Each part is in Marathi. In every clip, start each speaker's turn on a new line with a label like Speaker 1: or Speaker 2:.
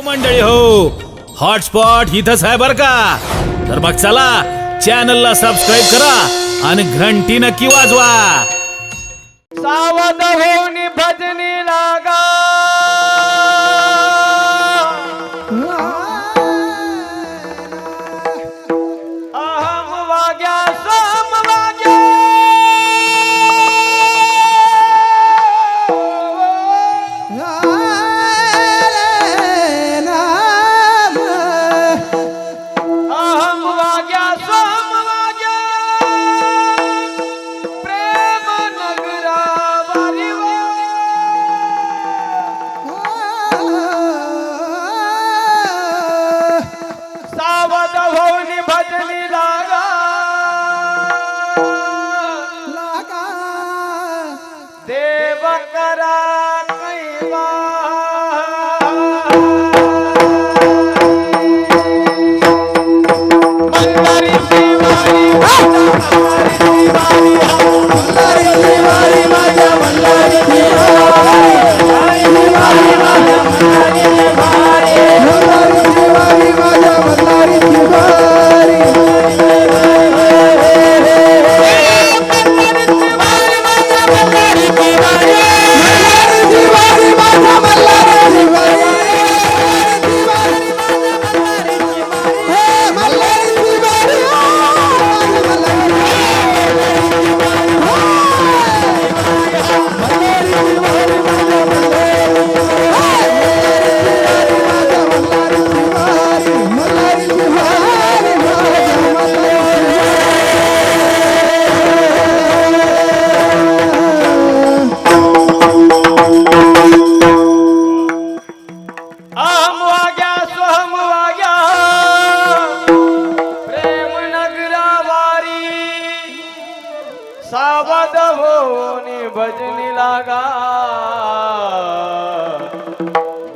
Speaker 1: हो मंडळी हो. हॉटस्पॉट इथंच आहे बर का? तर मग चला चॅनलला सबस्क्राईब करा आणि घंटी नक्की वाजवा.
Speaker 2: सावध होऊन भजनी लागा. देव सावध होनी भजनी लागा.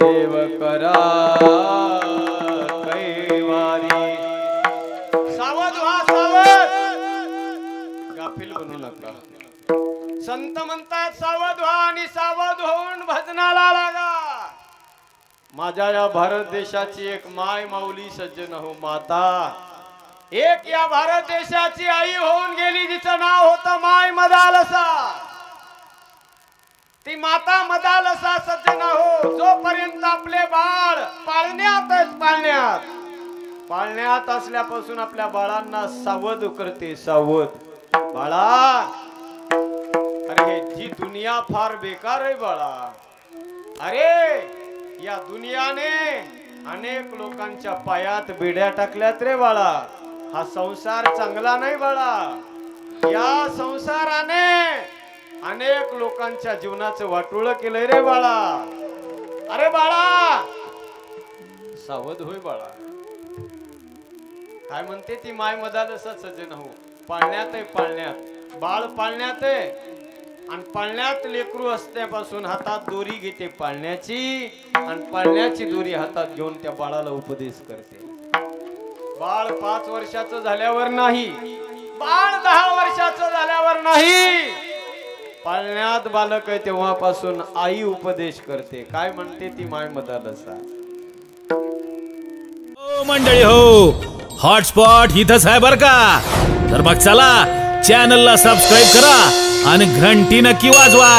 Speaker 2: देव करा कैवारी. सावध व्हा सावध. गाफील बनू नका. संत म्हणतात सावध व्हा आणि सावध होऊन भजनाला लागा. माझ्या या भारत देशाची एक माय माऊली सज्जन हो माता. एक या भारत देशाची आई होऊन गेली जिचं नाव होतं माय मदालसा. ती माता मदालसा सज्जना हो जोपर्यंत आपले बाळ पाळण्यातच पाळण्यात. पाळण्यात असल्यापासून आपल्या बाळांना सावध करते सावध. बाळा अरे जी दुनिया फार बेकार आहे बाळा. अरे या दुनियाने अनेक लोकांच्या पायात बिड्या टाकल्यात रे बाळा. हा संसार चांगला नाही बाळा. या संसाराने अनेक लोकांच्या जीवनाचं वाटोळ केलंय रे बाळा. अरे बाळा! सावध होय बाळा. काय म्हणते ती माय मदाल सज्जन हो? पाळण्यात आहे पाळण्यात. बाळ पाळण्यात आहे. आणि पाळण्यात लेकरू असल्यापासून हातात दोरी घेते पाळण्याची आणि पाळण्याची दोरी हातात घेऊन त्या बाळाला उपदेश करते. बाळ पाच वर्षाचं झाल्यावर नाही. बाळ दहा वर्षाचं झाल्यावर नाही. पाळण्यात बालक आहे तेव्हापासून आई उपदेश करते. काय म्हणते ती माय मदालसा
Speaker 1: हो मंडळी हो. हॉटस्पॉट इथंच आहे बर का? तर मग चला चॅनलला सबस्क्राईब करा आणि घंटी नक्की वाजवा.